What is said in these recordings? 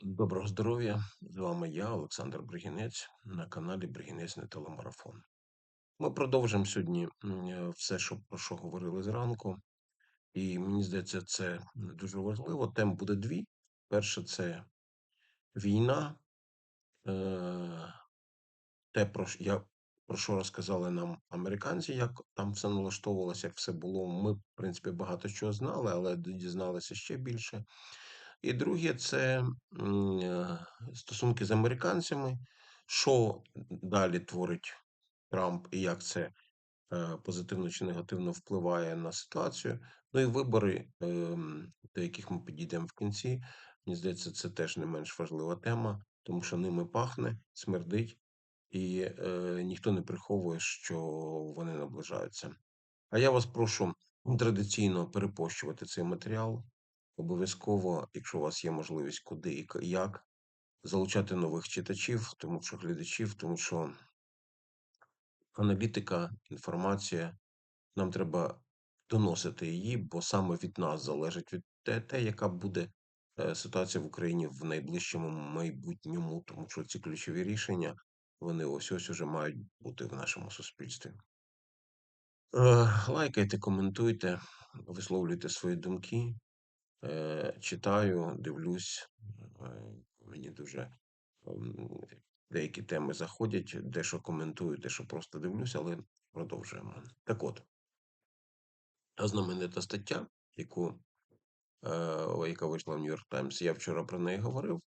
Доброго здоров'я! З вами я, Олександр Бригінець, на каналі Бригінець не телемарафон. Ми продовжимо сьогодні е, все, що, про що говорили зранку. І мені здається, це дуже важливо. Тем буде дві. Перше, це війна. Е, те, про, я, про що розказали нам американці, як там все налаштовувалося, як все було. Ми, в принципі, багато чого знали, але дізналися ще більше. І друге, це е, стосунки з американцями, що далі творить Трамп і як це е, позитивно чи негативно впливає на ситуацію. Ну і вибори, ем, до яких ми підійдемо в кінці. Мені здається, це теж не менш важлива тема, тому що ними пахне, смердить, і е, ніхто не приховує, що вони наближаються. А я вас прошу традиційно перепощувати цей матеріал. Обов'язково, якщо у вас є можливість, куди і як, залучати нових читачів, тому що глядачів, тому що аналітика, інформація, нам треба доносити її, бо саме від нас залежить від те, те яка буде е, ситуація в Україні в найближчому майбутньому, тому що ці ключові рішення вони ось ось уже мають бути в нашому суспільстві. Е, Лайкайте, коментуйте, висловлюйте свої думки. Е, Читаю, дивлюсь. Е, Мені дуже ем, деякі теми заходять, дещо коментую, дещо просто дивлюсь, але продовжуємо. Так от, знаменита стаття, яку, е, яка вийшла в Нью-Йорк Таймс, я вчора про неї говорив.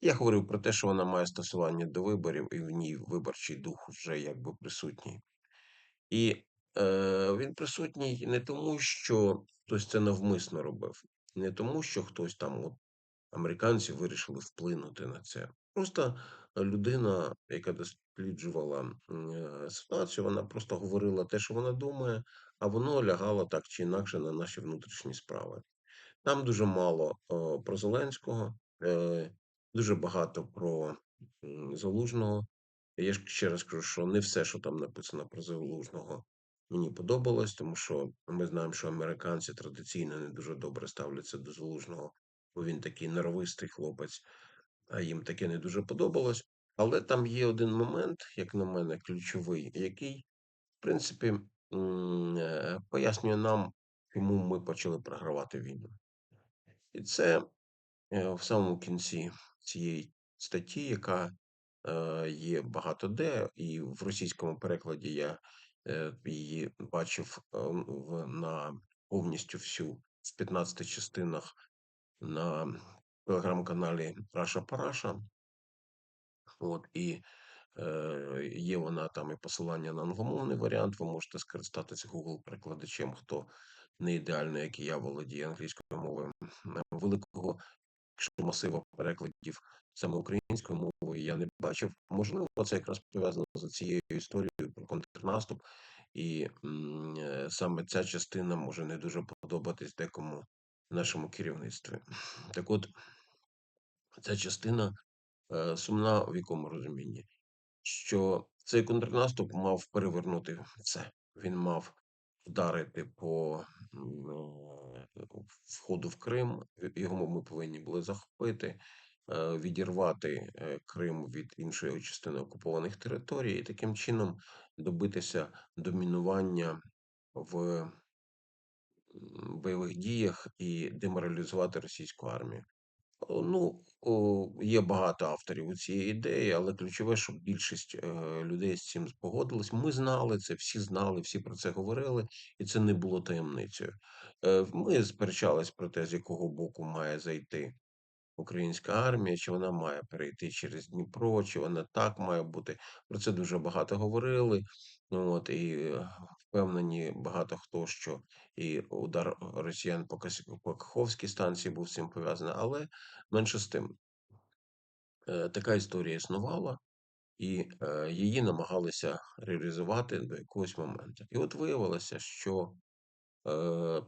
Я говорив про те, що вона має стосування до виборів, і в ній виборчий дух вже якби присутній. І він присутній не тому, що хтось це навмисно робив, не тому, що хтось там, от американці вирішили вплинути на це. Просто людина, яка досліджувала е, ситуацію, вона просто говорила те, що вона думає, а воно лягало так чи інакше на наші внутрішні справи. Там дуже мало про Зеленського, е, дуже багато про Залужного. Я ще раз кажу, що не все, що там написано про Залужного, мені подобалось, тому що ми знаємо, що американці традиційно не дуже добре ставляться до Залужного, бо він такий норовистий хлопець, а їм таке не дуже подобалось. Але там є один момент, як на мене, ключовий, який, в принципі, е, пояснює нам, чому ми почали програвати війну. І це е, в самому кінці цієї статті, яка е, є багато де, і в російському перекладі я її бачив е, в, на повністю всю в 15 частинах на телеграм-каналі Раша Параша. От, і е, є вона там і посилання на англомовний варіант. Ви можете скористатися Google-перекладачем, хто не ідеально, як і я володіє англійською мовою великого якщо масива перекладів саме українською мовою я не бачив. Можливо, це якраз пов'язано з цією історією про контрнаступ, і е, саме ця частина може не дуже подобатись декому нашому керівництві. Так от, ця частина е, сумна в якому розумінні, що цей контрнаступ мав перевернути все. Він мав вдарити по е, входу в Крим. Його ми повинні були захопити, е, відірвати е, Крим від іншої частини окупованих територій, і таким чином добитися домінування в бойових діях і деморалізувати російську армію. О, Ну, о, є багато авторів у цієї ідеї, але ключове, щоб більшість е, людей з цим спогодились. Ми знали це, всі знали, всі про це говорили, і це не було таємницею. Е, ми сперечались про те, з якого боку має зайти українська армія, чи вона має перейти через Дніпро, чи вона так має бути. Про це дуже багато говорили. Ну, от, і е, впевнені багато хто, що і удар росіян по Каховській станції був цим пов'язаний, але менше з тим, е, така історія існувала, і е, її намагалися реалізувати до якогось моменту. І от виявилося, що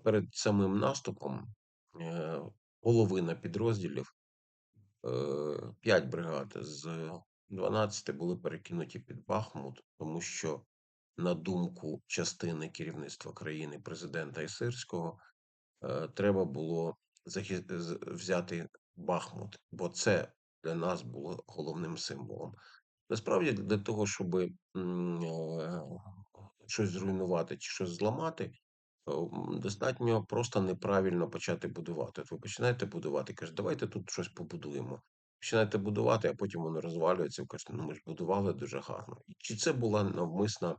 перед самим наступом половина підрозділів 5 бригад з 12 були перекинуті під Бахмут, тому що, на думку частини керівництва країни, президента і Сирського, е, треба було взяти Бахмут, бо це для нас було головним символом. Насправді, для того, щоби м, е, щось зруйнувати чи щось зламати, е, достатньо просто неправильно почати будувати. От ви починаєте будувати, кажете, давайте тут щось побудуємо. Починаєте будувати, а потім воно розвалюється. Ви кажете, ну ми ж будували дуже гарно. Чи це була навмисна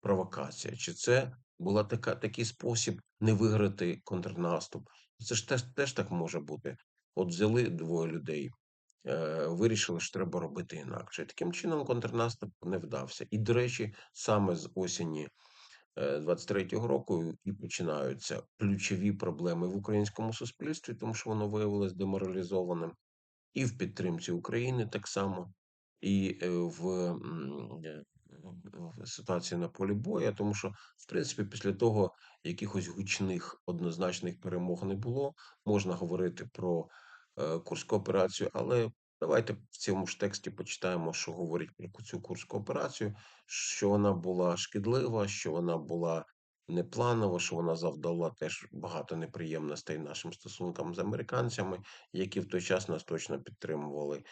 провокація, чи це була такий спосіб не виграти контрнаступ? Це ж теж, теж так може бути. От взяли двоє людей, е, вирішили, що треба робити інакше. І таким чином контрнаступ не вдався. І, до речі, саме з осені 23-го року і починаються ключові проблеми в українському суспільстві, тому що воно виявилось деморалізованим, і в підтримці України так само, і е, в е, в ситуації на полі бою, тому що, в принципі, після того якихось гучних однозначних перемог не було, можна говорити про е, Курську операцію, але давайте в цьому ж тексті почитаємо, що говорить про цю Курську операцію, що вона була шкідлива, що вона була непланова, що вона завдала теж багато неприємностей нашим стосункам з американцями, які в той час нас точно підтримували.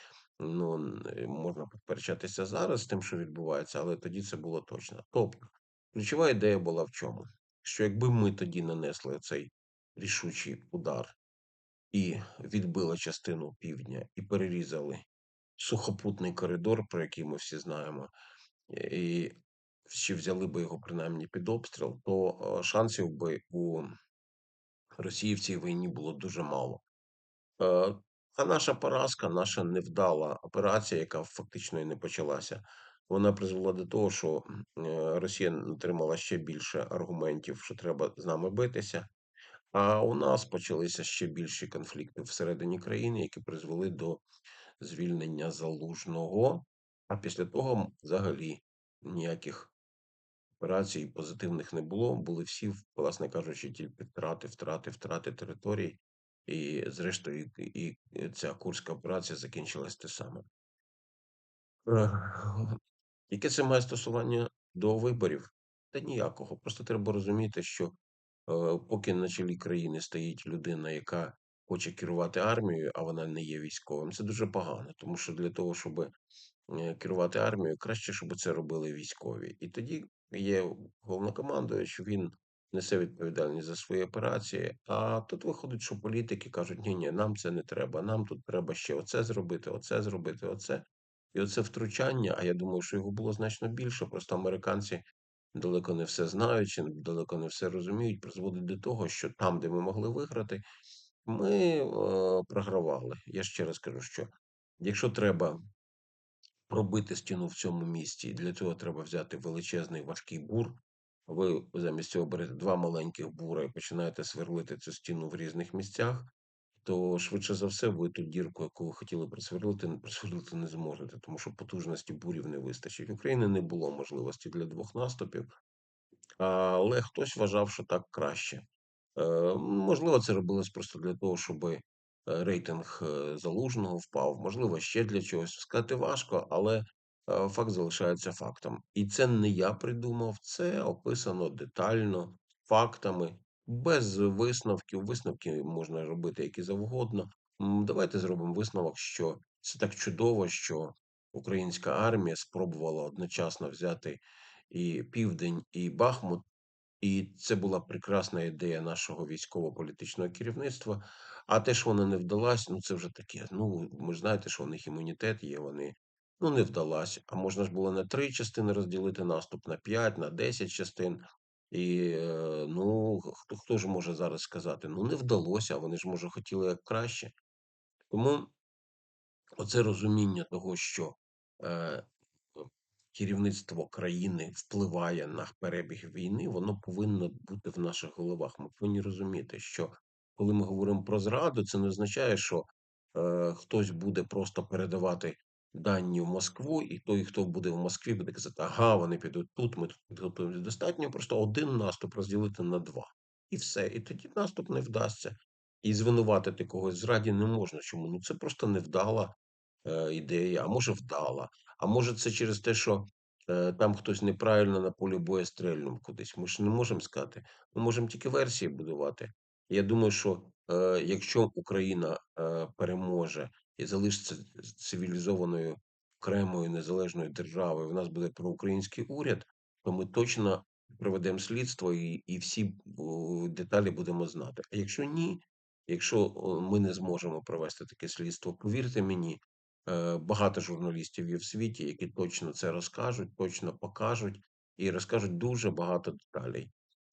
Ну, е, можна поперечатися зараз з тим, що відбувається, але тоді це було точно. Тобто, ключова ідея була в чому? Що якби ми тоді нанесли цей рішучий удар і відбили частину півдня, і перерізали сухопутний коридор, про який ми всі знаємо, і ще взяли би його принаймні під обстріл, то е, шансів би у Росії в цій війні було дуже мало. Е, А наша поразка, наша невдала операція, яка фактично і не почалася, вона призвела до того, що е, Росія отримала ще більше аргументів, що треба з нами битися. А у нас почалися ще більші конфлікти всередині країни, які призвели до звільнення залужного. А після того взагалі ніяких операцій позитивних не було. Були всі, власне кажучи, тільки втрати, втрати, втрати територій. І, зрештою, і, ця курська операція закінчилась те саме. Яке це має стосування до виборів? Та ніякого. Просто треба розуміти, що поки на чолі країни стоїть людина, яка хоче керувати армією, а вона не є військовим, це дуже погано, тому що для того, щоб е, керувати армією, краще, щоб це робили військові. І тоді є головнокомандуючий, він несе відповідальність за свої операції. А тут виходить, що політики кажуть: ні, ні, нам це не треба. Нам тут треба ще оце зробити, оце зробити, оце. І оце втручання, а я думаю, що його було значно більше. Просто американці далеко не все знаючи, далеко не все розуміють, призводить до того, що там, де ми могли виграти, ми е, програвали. Я ще раз кажу, що якщо треба пробити стіну в цьому місці, для цього треба взяти величезний важкий бур. Ви замість цього берете два маленьких бура і починаєте сверлити цю стіну в різних місцях, то швидше за все ви ту дірку, яку ви хотіли присверлити, присверлити не зможете, тому що потужності бурів не вистачить. В України не було можливості для двох наступів, але хтось вважав, що так краще. Е, можливо, це робилось просто для того, щоб рейтинг е, залужного впав, можливо, ще для чогось. Сказати важко, але е, факт залишається фактом. І це не я придумав, це описано детально, фактами, без висновків. Висновки можна робити які завгодно. Давайте зробимо висновок, що це так чудово, що українська армія спробувала одночасно взяти і Південь, і Бахмут. І це була прекрасна ідея нашого військово-політичного керівництва. А те, що вона не вдалась, ну це вже таке. Ну, ви ж знаєте, що у них імунітет є. Вони ну не вдалась. А можна ж було на три частини розділити наступ на п'ять, на десять частин. І е, ну хто хто ж може зараз сказати? Ну не вдалося, вони ж може хотіли як краще. Тому оце розуміння того, що е, керівництво країни впливає на перебіг війни, воно повинно бути в наших головах. Ми повинні розуміти, що коли ми говоримо про зраду, це не означає, що е, хтось буде просто передавати дані в Москву, і той, хто буде в Москві, буде казати, ага, вони підуть тут, ми тут підготуємося. Достатньо просто один наступ розділити на два. І все. І тоді наступ не вдасться. І звинуватити когось зраді не можна. Чому? Ну це просто невдала е, ідея, а може вдала. А може, це через те, що е, там хтось неправильно на полі бою стрельнув кудись. Ми ж не можемо сказати. Ми можемо тільки версії будувати. Я думаю, що е, якщо Україна е, переможе і залишиться цивілізованою окремою незалежною державою, в нас буде проукраїнський уряд, то ми точно проведемо слідство і, і всі деталі будемо знати. А якщо ні, якщо ми не зможемо провести таке слідство, повірте мені, е, багато журналістів є в світі, які точно це розкажуть, точно покажуть і розкажуть дуже багато деталей.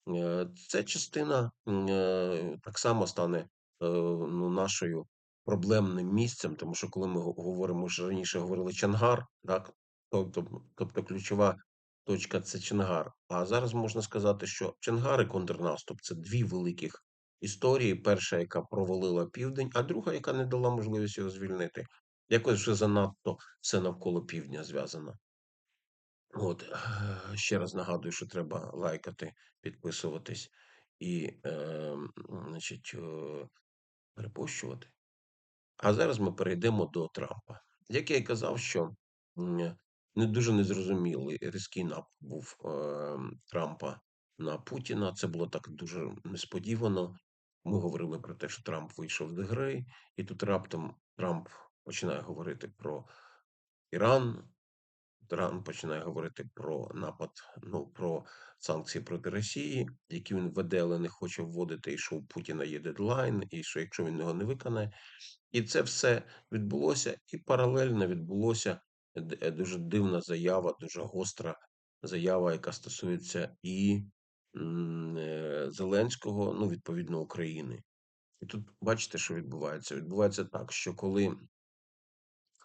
Е, Це частина е, так само стане ну, нашою проблемним місцем, тому що коли ми говоримо, ж раніше говорили Чангар, так? Тобто, тобто ключова точка це Чонгар. А зараз можна сказати, що Чонгар і контрнаступ це дві великих історії. Перша, яка провалила південь, а друга, яка не дала можливість його звільнити. Якось вже занадто все навколо півдня зв'язано. От, е, ще раз нагадую, що треба лайкати, підписуватись і, е, значить, е, перепощувати. А зараз ми перейдемо до Трампа. Як я і казав, що не дуже незрозумілий різкий напад був е, Трампа на Путіна. Це було так дуже несподівано. Ми говорили про те, що Трамп вийшов до гри, і тут раптом Трамп починає говорити про Іран. Трамп починає говорити про напад, ну про санкції проти Росії, які він веде, але не хоче вводити, і що у Путіна є дедлайн, і що якщо він його не виконає, і це все відбулося, і паралельно відбулося е, дуже дивна заява, дуже гостра заява, яка стосується і е, Зеленського, ну відповідно України. І тут бачите, що відбувається. Відбувається так, що коли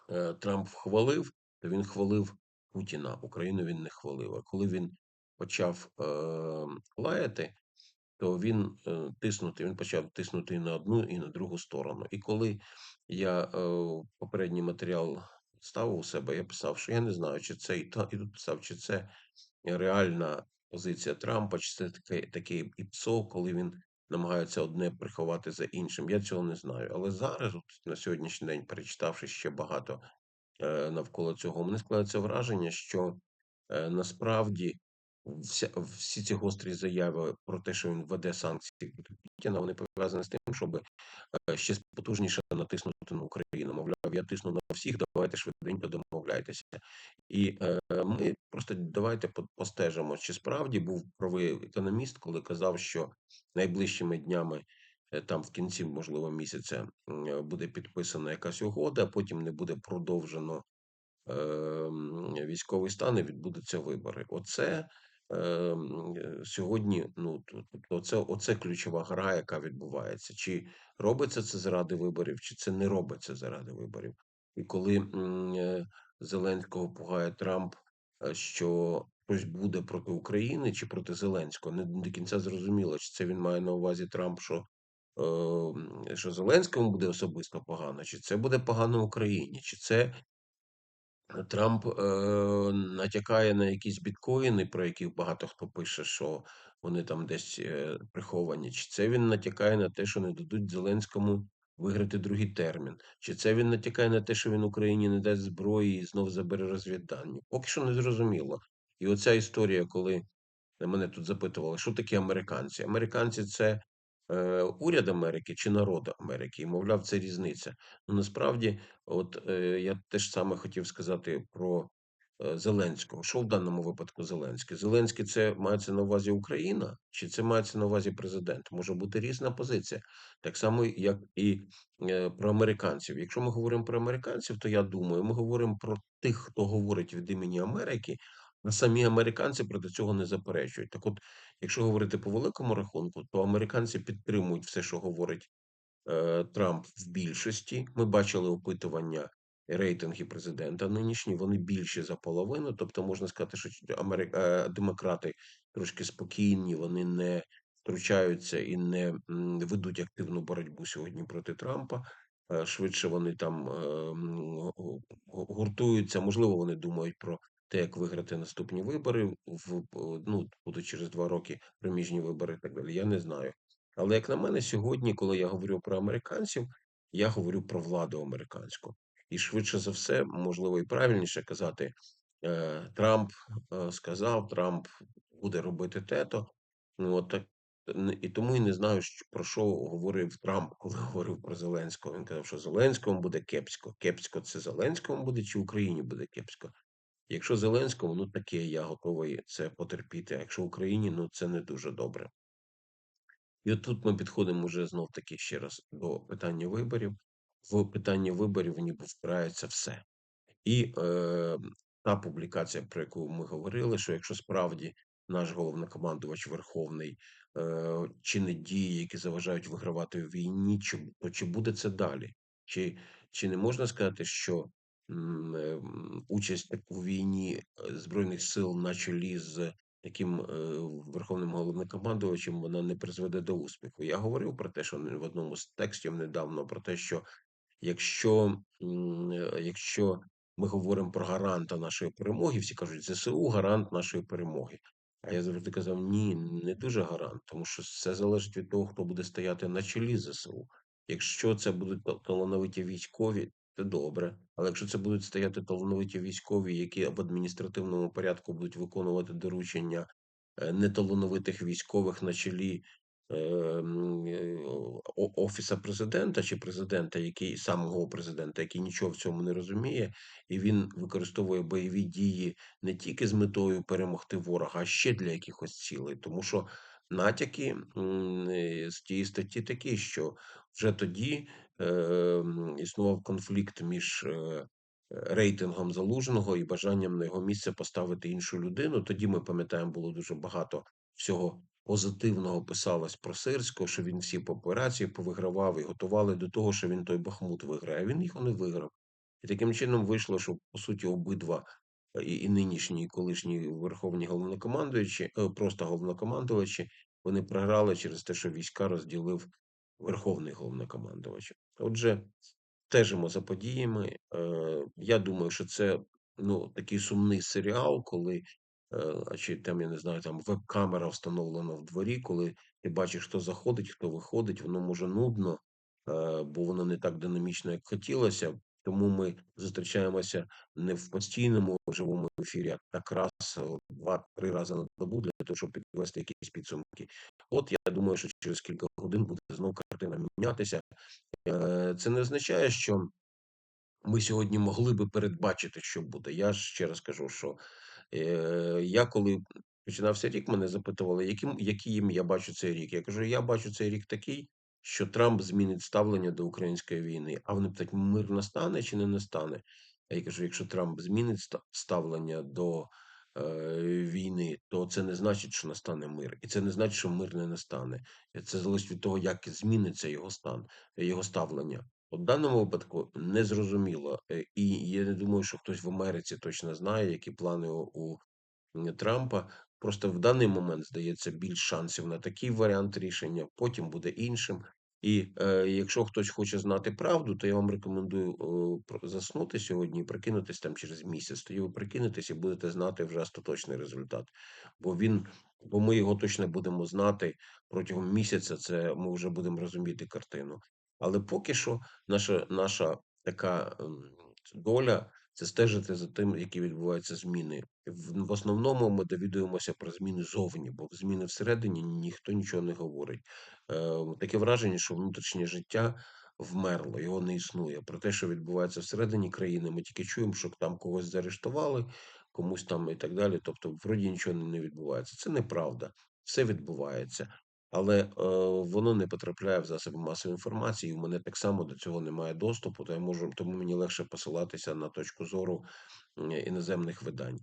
е, Трамп хвалив, то він хвалив Путіна, Україну він не хвалив. А коли він почав е, лаяти, то він е, тиснути, він почав тиснути і на одну, і на другу сторону. І коли я е, попередній матеріал ставив у себе, я писав, що я не знаю, чи це і та, і тут писав, чи це реальна позиція Трампа, чи це таке, таке ІПСО, коли він намагається одне приховати за іншим. Я цього не знаю. Але зараз, от, на сьогоднішній день, перечитавши ще багато навколо цього, мене складається враження, що е, насправді всі ці гострі заяви про те, що він веде санкції Путіна, вони пов'язані з тим, щоб е, ще потужніше натиснути на Україну. Мовляв, я тисну на всіх, давайте швиденько домовляйтеся. І е, ми просто давайте постежимо, чи справді був правий економіст, коли казав, що найближчими днями. Е, Там в кінці, можливо, місяця е, буде підписана якась угода, а потім не буде продовжено ем, військовий стан і відбудуться вибори. Оце ем, е, сьогодні, ну тобто, оце, оце ключова гра, яка відбувається. Чи робиться це заради виборів, чи це не робиться заради виборів. І коли Зеленського пугає Трамп, що хтось буде проти України чи проти Зеленського, не до кінця зрозуміло, чи це він має на увазі Трамп, що. Е, Що Зеленському буде особисто погано, чи це буде погано Україні, чи це Трамп е, натякає на якісь біткоїни, про яких багато хто пише, що вони там десь е, приховані. Чи це він натякає на те, що не дадуть Зеленському виграти другий термін? Чи це він натякає на те, що він Україні не дасть зброї і знов забере розвіддання? Поки що не зрозуміло. І оця історія, коли мене тут запитували, що таке американці? Американці це е, уряд Америки чи народ Америки? І мовляв, це різниця. Ну насправді, от е, я теж саме хотів сказати про е, Зеленського. Що в даному випадку Зеленський? Зеленський це мається на увазі Україна, чи це мається на увазі президент? Може бути різна позиція, так само, як і про американців. Якщо ми говоримо про американців, то я думаю, ми говоримо про тих, хто говорить від імені Америки. Самі американці проти цього не заперечують. Так, от, якщо говорити по великому рахунку, то американці підтримують все, що говорить е, Трамп в більшості. Ми бачили опитування рейтинги президента нинішні. Вони більші за половину. Тобто, можна сказати, що Амери... е, демократи трошки спокійні, вони не втручаються і не ведуть активну боротьбу сьогодні проти Трампа. Е, Швидше вони там е, гуртуються. Можливо, вони думають про те, як виграти наступні вибори в ну, будуть через два роки проміжні вибори і так далі. Я не знаю. Але як на мене, сьогодні, коли я говорю про американців, я говорю про владу американську. І швидше за все, можливо, і правильніше казати, е, Трамп е, сказав, Трамп буде робити те-то. Ну, от так і тому і не знаю, про що говорив Трамп, коли говорив про Зеленського. Він казав, що Зеленському буде кепсько. Кепсько це Зеленському буде чи Україні буде кепсько? Якщо Зеленському, ну таке, я готовий це потерпіти, а якщо Україні, ну це не дуже добре. І отут ми підходимо вже знов-таки ще раз до питання виборів. В питанні виборів ніби впирається все. І, е, та публікація, про яку ми говорили, що якщо справді наш головнокомандувач верховний, е, чинить дії, які заважають вигравати у війні, чи то чи буде це далі? Чи чи не можна сказати, що, участь у війні, е, Збройних сил на чолі з таким, е, верховним головнокомандувачем, вона не призведе до успіху? Я говорив про те, що в одному з текстів недавно, про те, що якщо, е, якщо ми говоримо про гаранта нашої перемоги, всі кажуть: "ЗСУ- гарант нашої перемоги". А я завжди казав: "Ні, не дуже гарант, тому що все залежить від того, хто буде стояти на чолі ЗСУ. Якщо це будуть талановиті військові, то добре, але якщо це будуть стояти талановиті військові, які в адміністративному порядку будуть виконувати доручення, е, неталановитих військових на чолі, ем, е, Офіса Президента чи Президента, який самого Президента, який нічого в цьому не розуміє, і він використовує бойові дії не тільки з метою перемогти ворога, а ще для якихось цілей. Тому що натяки, е, з тієї статті такі, що вже тоді, існував конфлікт між, е, рейтингом Залужного і бажанням на його місце поставити іншу людину. Тоді, ми пам'ятаємо, було дуже багато всього позитивного писалось про Сирського, що він всі операції повигравав і готували до того, що він той Бахмут виграє, він його не виграв. І таким чином вийшло, що по суті обидва і і нинішні, і колишні верховні головнокомандуючі, е, просто головнокомандувачі, вони програли через те, що війська розділив верховний головнокомандувач. Отже, стежимо за подіями. Е, я думаю, що це, ну, такий сумний серіал, коли, е, чи там, я не знаю, там веб-камера встановлена в дворі, коли ти бачиш, хто заходить, хто виходить, воно може нудно, е, бо воно не так динамічно, як хотілося б. Тому ми зустрічаємося не в постійному живому ефірі, а так раз, 2-3 рази на добу для того, щоб підвести якісь підсумки. От я думаю, що через кілька годин буде знов картина мінятися. Е, це не означає, що ми сьогодні могли би передбачити, що буде. Я ще раз кажу, що, е, я коли починався рік, мене запитували, яким яким я бачу цей рік. Я кажу: "Я бачу цей рік такий, що Трамп змінить ставлення до української війни". А вони питають: "Мир настане чи не настане?" А я кажу: "Якщо Трамп змінить ставлення до, е, війни, то це не значить, що настане мир. І це не значить, що мир не настане. Це залежить від того, як зміниться його стан, його ставлення. В даному випадку незрозуміло, е, і я не думаю, що хтось в Америці точно знає, які плани у у Трампа. Просто в даний момент здається більш шансів на такий варіант рішення, потім буде іншим. І, е, якщо хтось хоче знати правду, то я вам рекомендую, е, заснути сьогодні і прокинутись там через місяць. Тоді ви прокинетесь і будете знати вже остаточний результат. Бо він бо ми його точно будемо знати протягом місяця, це ми вже будемо розуміти картину. Але поки що наша наша така, ем, доля- це стежити за тим, які відбуваються зміни. В основному ми довідуємося про зміни зовні, бо зміни всередині ніхто нічого не говорить. Е, таке враження, що внутрішнє життя вмерло, його не існує. Про те, що відбувається всередині країни, ми тільки чуємо, що там когось заарештували, комусь там і так далі. Тобто, вроді нічого не відбувається. Це неправда. Все відбувається, але, е, воно не потрапляє в засоби масової інформації. І в мене так само до цього немає доступу, то я можу тому мені легше посилатися на точку зору, іноземних видань.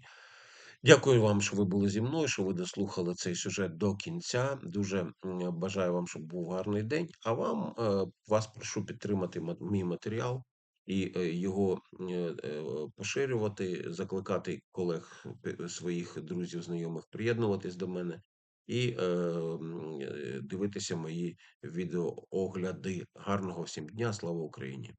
Дякую вам, що ви були зі мною, що ви дослухали цей сюжет до кінця. Дуже, бажаю вам, щоб був гарний день. А вам, е, вас прошу підтримати мій матеріал і, е, його, е, поширювати, закликати колег своїх друзів, знайомих приєднуватись до мене і, е, е, дивитися мої відеоогляди. Гарного всім дня! Слава Україні!